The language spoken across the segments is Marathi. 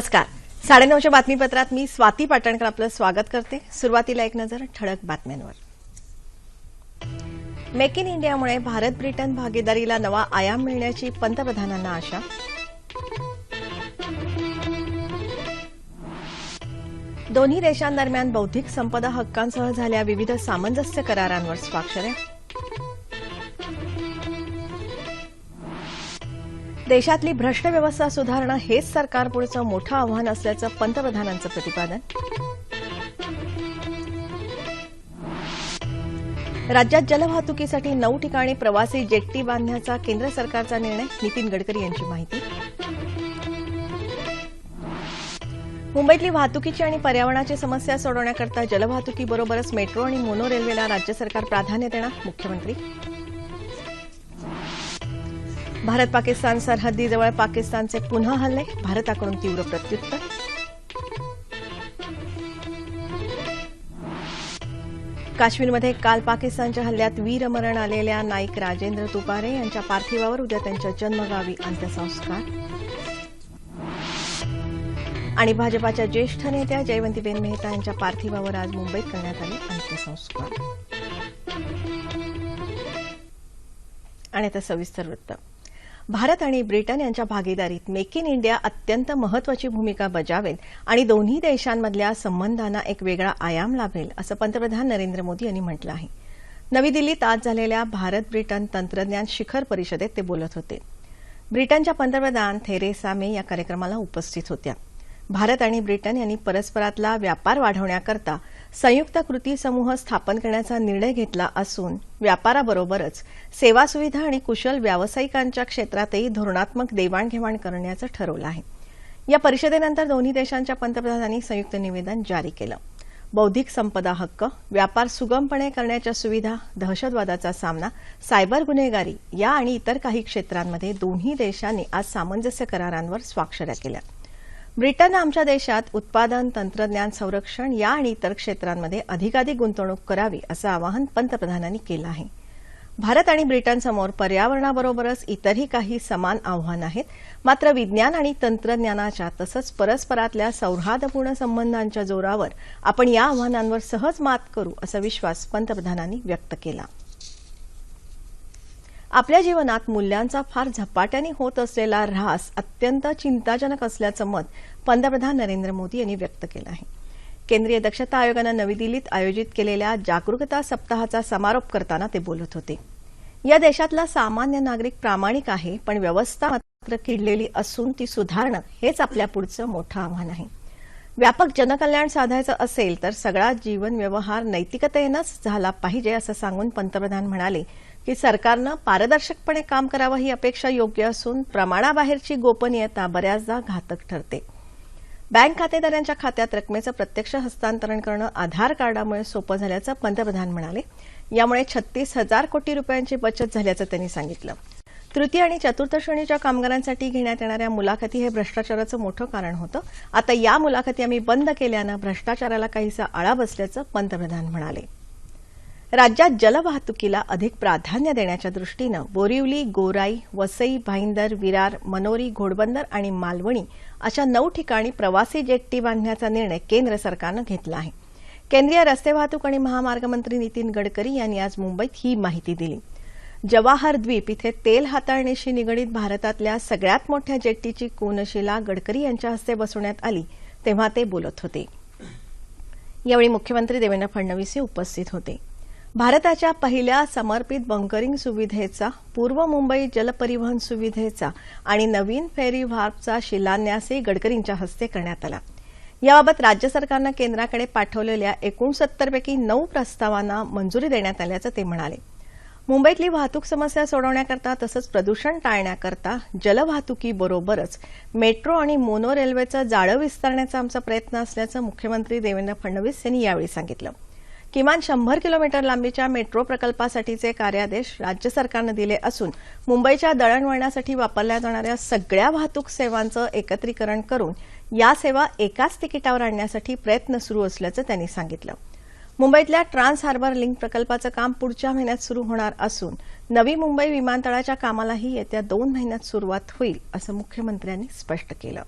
नमस्कार. साडेनऊच्या बातमीपत्रात मी स्वाती पाटणकर आपलं स्वागत करते. सुरुवातीला एक नजर ठळक बातम्यांवर. मेक इन इंडियामुळे भारत ब्रिटन भागीदारीला नवा आयाम मिळण्याची पंतप्रधानांना आशा. दोन्ही देशांदरम्यान बौद्धिक संपदा हक्कांसह झाल्या विविध सामंजस्य करारांवर स्वाक्षऱ्या. देशातली भ्रष्ट व्यवस्था सुधारणं हेच सरकारपुढचं मोठं आव्हान असल्याचं पंतप्रधानांचं प्रतिपादन. राज्यात जलवाहतुकीसाठी नऊ ठिकाणी प्रवासी जेट्टी बांधण्याचा केंद्र सरकारचा निर्णय नितीन गडकरी यांची माहिती. मुंबईतली वाहतुकीची आणि पर्यावरणाची समस्या सोडवण्याकरता जलवाहतुकीबरोबरच मेट्रो आणि मोनो रेल्वेला राज्य सरकार प्राधान्य देणार मुख्यमंत्री. भारत पाकिस्तान सरहद्दीजवळ पाकिस्तानचे पुन्हा हल्ले भारताकडून तीव्र प्रत्युत्तर. काश्मीरमध्ये काल पाकिस्तानच्या हल्ल्यात वीरमरण आलेल्या नाईक राजेंद्र तुपारे यांच्या पार्थिवावर उद्या त्यांच्या जन्मगावी अंत्यसंस्कार. आणि भाजपाच्या ज्येष्ठ नेत्या जयवंतीबेन मेहता यांच्या पार्थिवावर आज मुंबईत करण्यात आले अंत्यसंस्कार. आणि आता सविस्तर वृत्त. भारत आणि ब्रिटन यांच्या भागीदारीत मेक इन इंडिया अत्यंत महत्वाची भूमिका बजावेल आणि दोन्ही देशांमधल्या संबंधांना एक वेगळा आयाम लाभेल असं पंतप्रधान नरेंद्र मोदी यांनी म्हटलं आहे. नवी दिल्लीत आज झालेल्या भारत ब्रिटन तंत्रज्ञान शिखर परिषदेत ते बोलत होते. ब्रिटनच्या पंतप्रधान थेरेसा मे या कार्यक्रमाला उपस्थित होत्या. भारत आणि ब्रिटन यांनी परस्परातला व्यापार वाढवण्याकरता संयुक्त कृती समूह स्थापन करण्याचा निर्णय घेतला असून व्यापाराबरोबरच सेवा सुविधा आणि कुशल व्यावसायिकांच्या क्षेत्रातही धोरणात्मक देवाणघेवाण करण्याचं ठरवलं आहे. या परिषदेनंतर दोन्ही देशांच्या पंतप्रधानांनी संयुक्त निवेदन जारी केलं. बौद्धिक संपदा हक्क व्यापार सुगमपणे करण्याच्या सुविधा दहशतवादाचा सामना सायबर गुन्हेगारी या आणि इतर काही क्षेत्रांमध्ये दोन्ही देशांनी आज सामंजस्य करारांवर स्वाक्षऱ्या केल्या. ब्रिटन आमच्या देशात उत्पादन तंत्रज्ञान संरक्षण या आणि इतर क्षेत्रांमध्ये अधिकाधिक गुंतवणूक करावी असं आवाहन पंतप्रधानांनी केलं आहे. भारत आणि ब्रिटनसमोर पर्यावरणाबरोबरच इतरही काही समान आव्हान आहेत. मात्र विज्ञान आणि तंत्रज्ञानाच्या तसंच परस्परातल्या सौहार्दपूर्ण संबंधांच्या जोरावर आपण या आव्हानांवर सहज मात करू असा विश्वास पंतप्रधानांनी व्यक्त केला. आपल्या जीवनात मूल्यांचा फार झपाट्याने होत असलेला ऱ्हास अत्यंत चिंताजनक असल्याचं मत पंतप्रधान नरेंद्र मोदी यांनी व्यक्त केलं आहे. केंद्रीय दक्षता आयोगानं नवी दिल्लीत आयोजित केलेल्या जागरूकता सप्ताहाचा समारोप करताना ते बोलत होते. या देशातला सामान्य नागरिक प्रामाणिक आहे पण व्यवस्था मात्र किडलेली असून ती सुधारणं हेच आपल्या पुढचं मोठं आव्हान आहे. व्यापक जनकल्याण साधायचं असेल तर सगळा जीवन व्यवहार नैतिकतेनंच झाला पाहिजे असं सांगून पंतप्रधान म्हणाले की सरकारनं पारदर्शकपणे काम करावं ही अपेक्षा योग्य असून प्रमाणाबाहेरची गोपनीयता बऱ्याचदा घातक ठरते. बँक खातेदारांच्या खात्यात रकमेचं प्रत्यक्ष हस्तांतरण करणं आधार कार्डामुळे सोपं झाल्याचं पंतप्रधान म्हणाले. यामुळे छत्तीस हजार कोटी रुपयांची बचत झाल्याचं त्यांनी सांगितलं. तृतीय आणि चतुर्थ श्रेणीच्या कामगारांसाठी घेण्यात येणाऱ्या मुलाखती हे भ्रष्टाचाराचं मोठं कारण होतं. आता या मुलाखती आम्ही बंद केल्यानं भ्रष्टाचाराला काहीसा आळा बसल्याचं पंतप्रधान म्हणाले. राज्यात जलवाहतुकीला अधिक प्राधान्य देण्याच्या दृष्टीनं बोरिवली गोराई वसई भाईंदर विरार मनोरी घोडबंदर आणि मालवणी अशा नऊ ठिकाणी प्रवासी जेट्टी बांधण्याचा निर्णय केंद्र सरकारनं घेतला आहे. केंद्रीय रस्ते वाहतूक आणि महामार्ग मंत्री नितीन गडकरी यांनी आज मुंबईत ही माहिती दिली. जवाहर द्वीप इथे तेल हाताळणीशी निगडीत भारतातल्या सगळ्यात मोठ्या जेट्टीची कोनशिला गडकरी यांच्या हस्ते बसवण्यात आली तेव्हा ते बोलत होते. यावेळी मुख्यमंत्री देवेंद्र फडणवीस हे उपस्थित होते. भारताच्या पहिल्या समर्पित बंकरिंग सुविधेचा पूर्व मुंबई जलपरिवहन सुविधेचा आणि नवीन फेरी व्हार्पचा शिलान्यासही गडकरींच्या हस्ते करण्यात आला. याबाबत राज्य सरकारनं केंद्राकडे पाठवलेल्या एकोणसत्तरपैकी नऊ प्रस्तावांना मंजुरी देण्यात आल्याचं ते म्हणाले. मुंबईतली वाहतूक समस्या सोडवण्याकरता तसंच प्रदूषण टाळण्याकरता जलवाहतुकीबरोबरच मेट्रो आणि मोनो रेल्वेचं जाळं विस्तारण्याचा आमचा प्रयत्न असल्याचं मुख्यमंत्री देवेंद्र फडणवीस यांनी यावेळी सांगितलं. किमान शंभर किलोमीटर लांबीच्या मेट्रो प्रकल्पासाठीचे कार्यादेश राज्य सरकारनं दिले असून मुंबईच्या दळणवळणासाठी वापरल्या जाणाऱ्या सगळ्या वाहतूक सेवांचं एकत्रीकरण करून या सेवा एकाच तिकिटावर आणण्यासाठी प्रयत्न सुरू असल्याचं त्यांनी सांगितलं. मुंबईतल्या ट्रान्स हार्बर लिंक प्रकल्पाचं काम पुढच्या महिन्यात सुरू होणार असून नवी मुंबई विमानतळाच्या कामालाही येत्या दोन महिन्यात सुरुवात होईल असं मुख्यमंत्र्यांनी स्पष्ट केलं.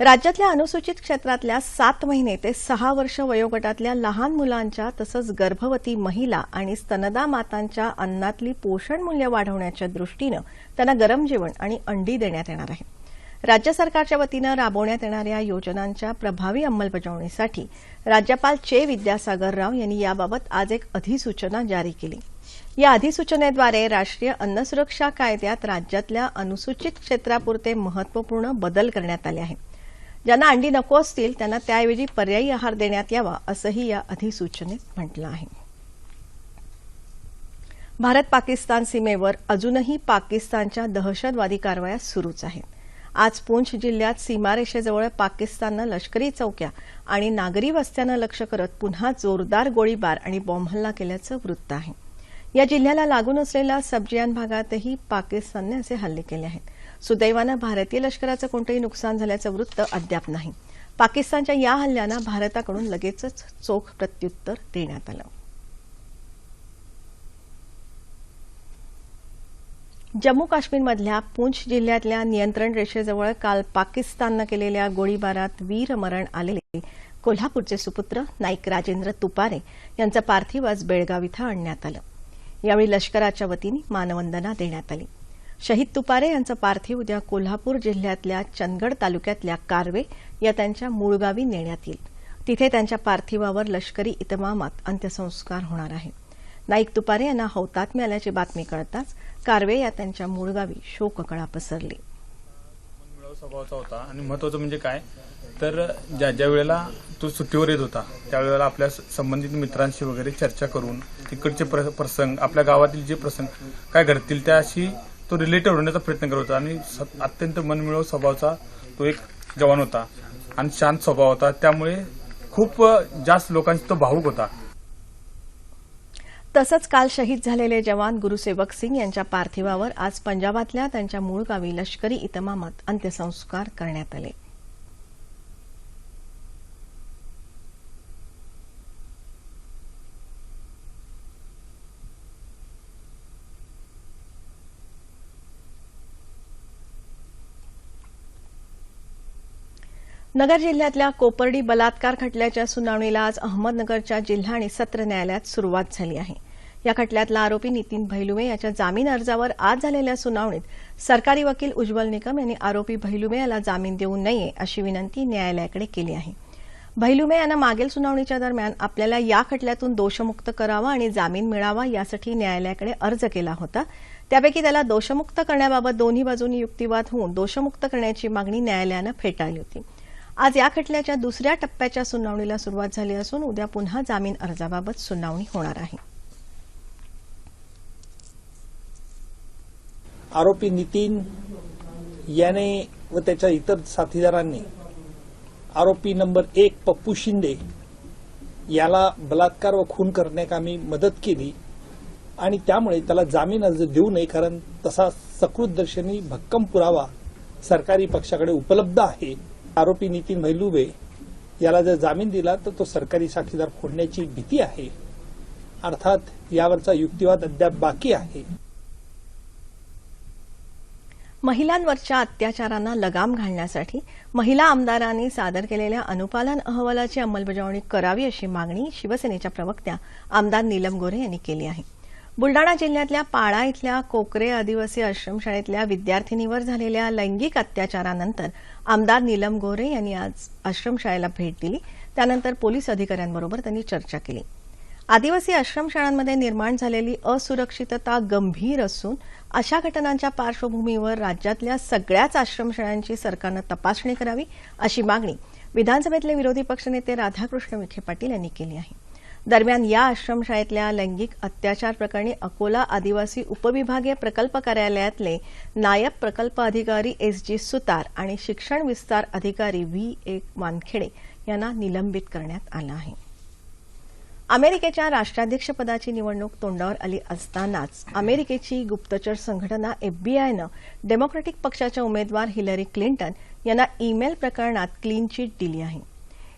राज्यातल्या अनुसूचित क्षेत्रातल्या सात महिने ते सहा वर्ष वयोगटातल्या लहान मुलांच्या तसंच गर्भवती महिला आणि स्तनदा मातांच्या अन्नातली पोषण मूल्य वाढवण्याच्या दृष्टीनं त्यांना गरम जेवण आणि अंडी देण्यात येणार आहे. राज्य सरकारच्या वतीनं राबवण्यात येणाऱ्या योजनांच्या प्रभावी अंमलबजावणीसाठी राज्यपाल चे विद्यासागर राव यांनी याबाबत आज एक अधिसूचना जारी केली. या अधिसूचनेद्वारे राष्ट्रीय अन्न सुरक्षा कायद्यात राज्यातल्या अनुसूचित क्षेत्रापुरते महत्त्वपूर्ण बदल करण्यात आले आहेत. ज्यांना अंडी नको असतील त्यांना त्याऐवजी पर्यायी आहार देण्यात यावा असंही या अधिसूचनेत म्हटलं आहे. भारत पाकिस्तान सीमेवर अजूनही पाकिस्तानच्या दहशतवादी कारवाया सुरूच आहेत. आज पूंछ जिल्ह्यात सीमारेषेजवळ पाकिस्ताननं लष्करी चौक्या आणि नागरी वस्त्यांना लक्ष करत पुन्हा जोरदार गोळीबार आणि बॉम्बहल्ला केल्याचं वृत्त आहे. या जिल्ह्याला लागून असलेल्या सब्जियान भागातही पाकिस्तानने असे हल्ले केले आहेत. सुदैवानं भारतीय लष्कराचं कोणतंही नुकसान झाल्याचं वृत्त अद्याप नाही. पाकिस्तानच्या या हल्ल्यांना भारताकडून लगेचच चोख प्रत्युत्तर देण्यात आलं. जम्मू काश्मीरमधल्या पूंछ जिल्ह्यातल्या नियंत्रण रेषेजवळ काल पाकिस्ताननं केलेल्या गोळीबारात वीरमरण आलेले कोल्हापूरचे सुपुत्र नाईक राजेंद्र तुपारे यांचं पार्थिव आज बेळगाव इथं आणण्यात आलं. यावेळी लष्कराच्या वतीने मानवंदना देण्यात आली. शहीद तुपारे यांचं पार्थिव उद्या कोल्हापूर जिल्ह्यातल्या चंदगड तालुक्यातल्या कारवे या त्यांच्या मूळगावी नेण्यात येईल. तिथे त्यांच्या पार्थिवावर लष्करी इतमामात अंत्यसंस्कार होणार आहेत नाईक तुपारे यांना हौतात्म्य आल्याची बातमी कळताच कारवे या त्यांच्या मूळगावी शोककळा पसरली. स्वभावाचा होता. आणि महत्वाचं म्हणजे काय? तर ज्या ज्या वेळेला तो सुट्टीवर येत होता त्यावेळेला आपल्या संबंधित मित्रांशी वगैरे चर्चा करून तिकडचे प्र- प्रसंग आपल्या गावातील जे प्रसंग काय घडतील त्याशी तो रिलेटेड होण्याचा प्रयत्न करत होता. आणि स- अत्यंत मनमिळव स्वभावाचा तो एक जवान होता. आणि शांत स्वभाव होता. त्यामुळे खूप जास्त लोकांशी तो भावूक होता. तसंच काल शहीद झालेले जवान गुरुसेवक सिंग यांच्या पार्थिवावर आज पंजाबातल्या त्यांच्या मूळ गावी लष्करी इतमामात अंत्यसंस्कार करण्यात आले. नगर जिल्ह्यातल्या कोपर्डी बलात्कार खटल्याच्या सुनावणीला आज अहमदनगरच्या जिल्हा आणि सत्र न्यायालयात सुरुवात झाली आहे. या खटल्यातला आरोपी नितीन भैलुमे याच्या जामीन अर्जावर आज झालेल्या सुनावणीत सरकारी वकील उज्ज्वल निकम यांनी आरोपी भैलुमे याला जामीन देऊ नये अशी विनंती न्यायालयाकडे केली आहे. भैलुमे यांना मागील सुनावणीच्या दरम्यान आपल्याला या खटल्यातून दोषमुक्त करावा आणि जामीन मिळावा यासाठी न्यायालयाकडे अर्ज केला होता. त्यापैकी त्याला दोषमुक्त करण्याबाबत दोन्ही बाजूंनी युक्तिवाद होऊन दोषमुक्त करण्याची मागणी न्यायालयानं फेटाळली होती. आज या खटल्याच्या दुसऱ्या टप्प्याच्या सुनावणीला सुरुवात झाली असून उद्या पुन्हा जामीन अर्जाबाबत सुनावणी होणार आहे. आरोपी नितीन याने व त्याच्या इतर साथीदारांनी आरोपी नंबर एक पप्पू शिंदे याला बलात्कार व खून करण्याकामी मदत केली आणि त्यामुळे त्याला जामीन अर्ज देऊ नये कारण तसा सकृत दर्शनी भक्कम पुरावा सरकारी पक्षाकडे उपलब्ध आहे. आरोपी नितीन मैलुबे याला जर जामीन दिला तर तो सरकारी साक्षीदार फोडण्याची भीती आहे. अर्थात यावरचा युक्तिवाद अद्याप बाकी आहे. महिलांवरच्या अत्याचारांना लगाम घालण्यासाठी महिला आमदारांनी सादर केलेल्या अनुपालन अहवालाची अंमलबजावणी करावी अशी मागणी शिवसेनेच्या प्रवक्त्या आमदार नीलम गोरे यांनी केली आहे. बुलडाणा जिल्ह्यातल्या पाळा इथल्या कोकरे आदिवासी आश्रमशाळेतल्या विद्यार्थिनीवर झालेल्या लैंगिक अत्याचारानंतर आमदार नीलम गोरे यांनी आज आश्रमशाळेला भेट दिली. त्यानंतर पोलीस अधिकाऱ्यांबरोबर त्यांनी चर्चा केली. आदिवासी आश्रमशाळांमध्ये निर्माण झालेली असुरक्षितता गंभीर असून अशा घटनांच्या पार्श्वभूमीवर राज्यातल्या सगळ्याच आश्रमशाळांची सरकारनं तपासणी करावी अशी मागणी विधानसभेतले विरोधी पक्षनेते राधाकृष्ण विखे पाटील यांनी केली आहे. दरम्यान या आश्रमशाळेतल्या लैंगिक अत्याचार प्रकरणी अकोला आदिवासी उपविभागीय प्रकल्प कार्यालयातले नायब प्रकल्प अधिकारी एस जी सुतार आणि शिक्षण विस्तार अधिकारी व्ही. ए. वानखेडे यांना निलंबित करण्यात आलं आहे. अमेरिकेच्या राष्ट्राध्यक्षपदाची निवडणूक तोंडावर आली असतानाच अमेरिकेची गुप्तचर संघटना एफबीआयनं डेमोक्रॅटिक पक्षाच्या उमेदवार हिलरी क्लिंटन यांना ईमेल प्रकरणात क्लीन चिट दिली आहे.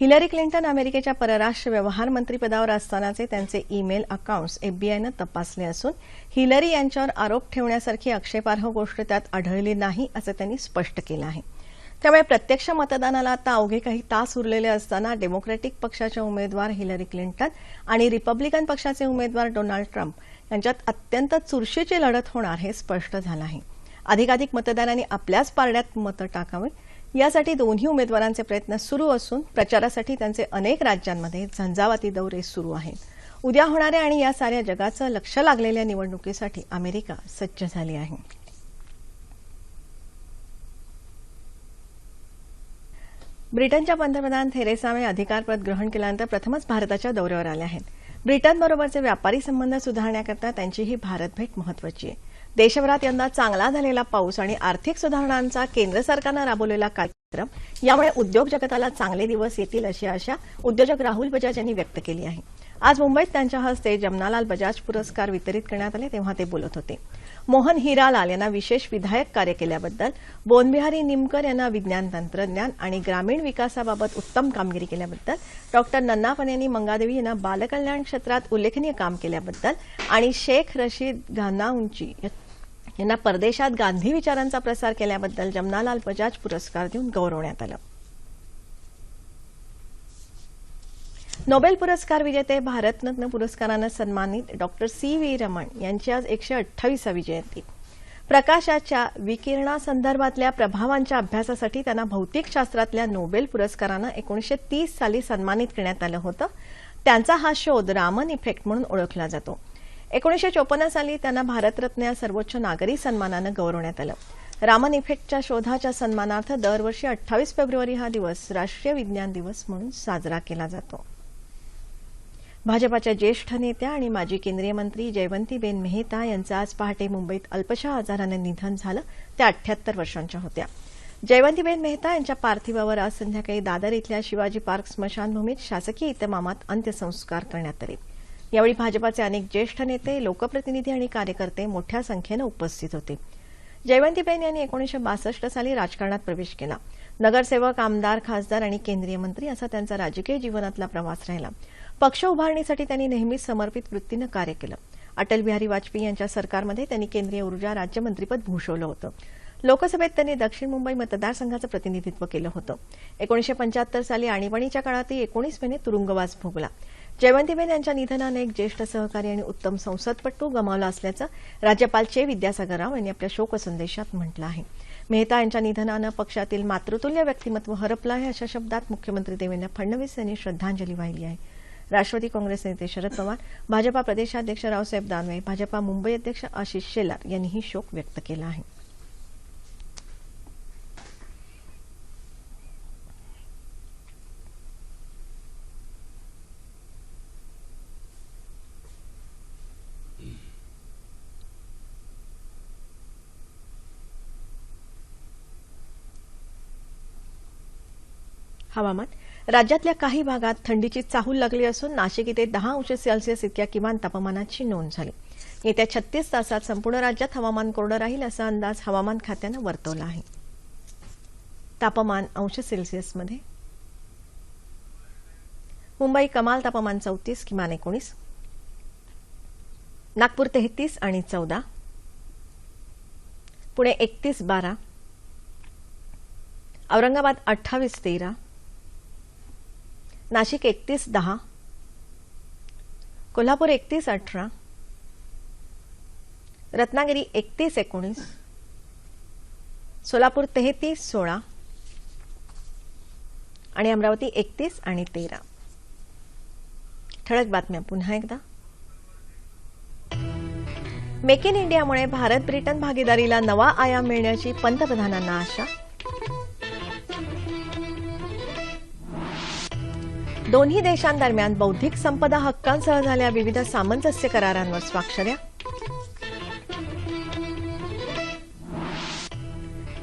हिलरी क्लिंटन अमेरिकेच्या परराष्ट्र व्यवहार मंत्रीपदावर असतानाचे त्यांचे ईमेल अकाउंट्स एफबीआयनं तपासले असून हिलरी यांच्यावर आरोप ठेवण्यासारखी आक्षेपार्ह गोष्ट त्यात आढळली नाही असं त्यांनी स्पष्ट केलं आहे. त्यामुळे प्रत्यक्ष मतदानाला आता अवघे काही तास उरलेले असताना डेमोक्रॅटिक पक्षाचे उमेदवार हिलरी क्लिंटन आणि रिपब्लिकन पक्षाचे उमेदवार डोनाल्ड ट्रम्प यांच्यात अत्यंत चुरशीची लढत होणार हे स्पष्ट झालं आहे. अधिकाधिक मतदारांनी आपल्याच पारड्यात मतं टाकावीत. यासाठी दोन्ही उमेदवारांचे प्रयत्न सुरू असून प्रचारासाठी त्यांचे अनेक राज्यांमध्ये झंझावाती दौरे सुरू आहेत. उद्या होणाऱ्या आणि या साऱ्या जगाचं लक्ष लागलेल्या निवडणुकीसाठी अमेरिका सज्ज झाली आहे. ब्रिटनच्या पंतप्रधान थेरेसा मे अधिकारपद ग्रहण केल्यानंतर प्रथमच भारताच्या दौऱ्यावर आल्या आहेत. ब्रिटनबरोबरचे व्यापारी संबंध सुधारण्याकरता त्यांची ही भारत भेट महत्वाची आहे. देशभरात यंदा चांगला झालेला पाऊस आणि आर्थिक सुधारणांचा केंद्र सरकारनं राबवलेला कार्यक्रम यामुळे उद्योग जगताला चांगले दिवस येतील अशी आशा उद्योजक राहुल बजाज यांनी व्यक्त केली आहे. आज मुंबईत त्यांच्या हस्ते जमनालाल बजाज पुरस्कार वितरित करण्यात आले तेव्हा ते बोलत होते. मोहन हिरालाल यांना विशेष विधायक कार्य केल्याबद्दल बोनबिहारी निमकर यांना विज्ञान तंत्रज्ञान आणि ग्रामीण विकासाबाबत उत्तम कामगिरी केल्याबद्दल डॉक्टर नन्नापन यांनी मंगादेवी यांना बालकल्याण क्षेत्रात उल्लेखनीय काम केल्याबद्दल आणि शेख रशीद घानाऊंची यांना परदेशात गांधी विचारांचा प्रसार केल्याबद्दल जमनालाल बजाज पुरस्कार देऊन गौरवण्यात आलं. नोबेल पुरस्कार विजेते भारतरत्न पुरस्कारानं सन्मानित डॉक्टर सी व्ही रमण यांची आज एकशे अठ्ठावीसावी जयंती. प्रकाशाच्या विकिरणासंदर्भातल्या प्रभावांच्या अभ्यासासाठी त्यांना भौतिकशास्त्रातल्या नोबेल पुरस्कारानं एकोणीशे तीस साली सन्मानित करण्यात आलं होतं. त्यांचा हा शोध रामन इफेक्ट म्हणून ओळखला जातो. एकोणीसशे चोपन्न साली त्यांना भारतरत्न या सर्वोच्च नागरी सन्मानानं गौरवण्यात आलं. रामन इफेक्टच्या शोधाच्या सन्मानार्थ दरवर्षी अठ्ठावीस फेब्रुवारी हा दिवस राष्ट्रीय विज्ञान दिवस म्हणून साजरा केला जातो. भाजपाच्या ज्येष्ठ नेत्या आणि माजी केंद्रीय मंत्री जयवंतीबेन मेहता यांचं आज पहाटे मुंबईत अल्पशा आजारानं निधन झालं त्या अठ्याहत्तर वर्षांच्या होत्या. जयवंतीबेन मेहता यांच्या पार्थिवावर आज संध्याकाळी दादर इथल्या शिवाजी पार्क स्मशानभूमीत शासकीय इतमामात अंत्यसंस्कार करण्यात आले. यावेळी भाजपाचे अनेक ज्येष्ठ नेते लोकप्रतिनिधी आणि कार्यकर्ते मोठ्या संख्येनं उपस्थित होते. जयवंतीबेन यांनी एकोणीशे बासष्ट साली राजकारणात प्रवेश केला. नगरसेवक आमदार खासदार आणि केंद्रीय मंत्री असा त्यांचा राजकीय जीवनातला प्रवास राहिला. पक्ष उभारणीसाठी त्यांनी नेहमीच समर्पित वृत्तीनं कार्य केलं. अटल बिहारी वाजपेयी यांच्या सरकारमध्ये त्यांनी केंद्रीय ऊर्जा राज्यमंत्रीपद भूषवलं होतं. लोकसभेत त्यांनी दक्षिण मुंबई मतदारसंघाचं प्रतिनिधित्व केलं होतं. एकोणीशे पंच्याहत्तर साली आणीबाणीच्या काळातही एकोणीस महिने तुरुंगवास भोगला. जयवंतीबेन यांच्या निधनानं एक ज्येष्ठ सहकारी आणि उत्तम संसदपटू गमावला असल्याचं राज्यपाल चे विद्यासागर राव यांनी आपल्या शोकसंदेशात म्हटलं आहे. मेहता यांच्या निधनानं पक्षातील मातृतुल्य व्यक्तिमत्व हरपलं आहे अशा शब्दात मुख्यमंत्री देवेंद्र फडणवीस यांनी श्रद्धांजली वाहिली आहे. राष्ट्रवादी काँग्रेस नेते शरद पवार भाजपा प्रदेशाध्यक्ष रावसाहेब दानवे भाजपा मुंबई अध्यक्ष आशिष शेलार यांनीही शोक व्यक्त केला आहे. हवामान. राज्यातल्या काही भागात थंडीची चाहूल लागली असून नाशिक इथे दहा अंश सेल्सिअस इतक्या किमान तापमानाची नोंद झाली. येत्या छत्तीस तासात संपूर्ण राज्यात हवामान कोरडं राहील असा अंदाज हवामान खात्यानं वर्तवला आहे. तापमान अंश सेल्सिअसमध्ये. मुंबई कमाल तापमान चौतीस किमान एकोणीस. नागपूर तेहतीस आणि चौदा. पुणे एकतीस बारा. औरंगाबाद अठ्ठावीस तेरा. नाशिक एकतीस दहा. कोल्हापूर एकतीस अठरा. रत्नागिरी एकतीस एकोणीस. सोलापूर तेहतीस सोळा. आणि अमरावती एकतीस आणि तेरा. ठळक बातम्या पुन्हा एकदा. मेक इन इंडियामुळे भारत ब्रिटन भागीदारीला नवा आयाम मिळण्याची पंतप्रधानांना आशा. दोन्ही देशांदरम्यान बौद्धिक संपदा हक्कांसह झाल्या विविध सामंजस्य करारांवर स्वाक्षऱ्या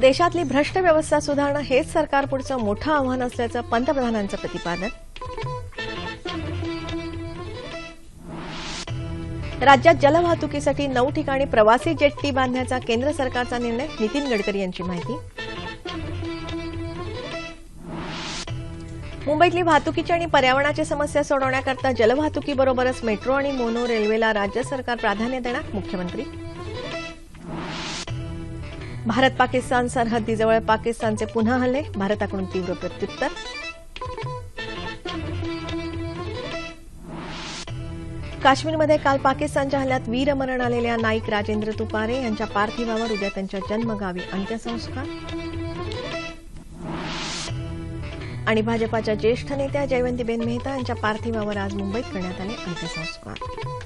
देशातली भ्रष्ट व्यवस्था सुधारणं हेच सरकार पुढचं मोठं आव्हान असल्याचं पंतप्रधानांचं प्रतिपादन. राज्यात जलवाहतुकीसाठी नऊ ठिकाणी प्रवासी जेट्टी बांधण्याचा केंद्र सरकारचा निर्णय नितीन गडकरी यांची माहिती. मुंबईतली वाहतुकीची आणि पर्यावरणाची समस्या सोडवण्याकरता जलवाहतुकीबरोबरच मेट्रो आणि मोनो रेल्वेला राज्य सरकार प्राधान्य देणार मुख्यमंत्री. भारत पाकिस्तान सरहद्दीजवळ पाकिस्तानचे पुन्हा हल्ले भारताकडून तीव्र प्रत्युत्तर. काश्मीरमध्ये काल पाकिस्तानच्या हल्ल्यात वीरमरण आलेल्या नाईक राजेंद्र तुपारे यांच्या पार्थिवावर उद्या त्यांच्या जन्मगावी अंत्यसंस्कार. आणि भाजपाच्या ज्येष्ठ नेत्या जयवंतीबेन मेहता यांच्या पार्थिवावर आज मुंबईत करण्यात आले अंत्यसंस्कार.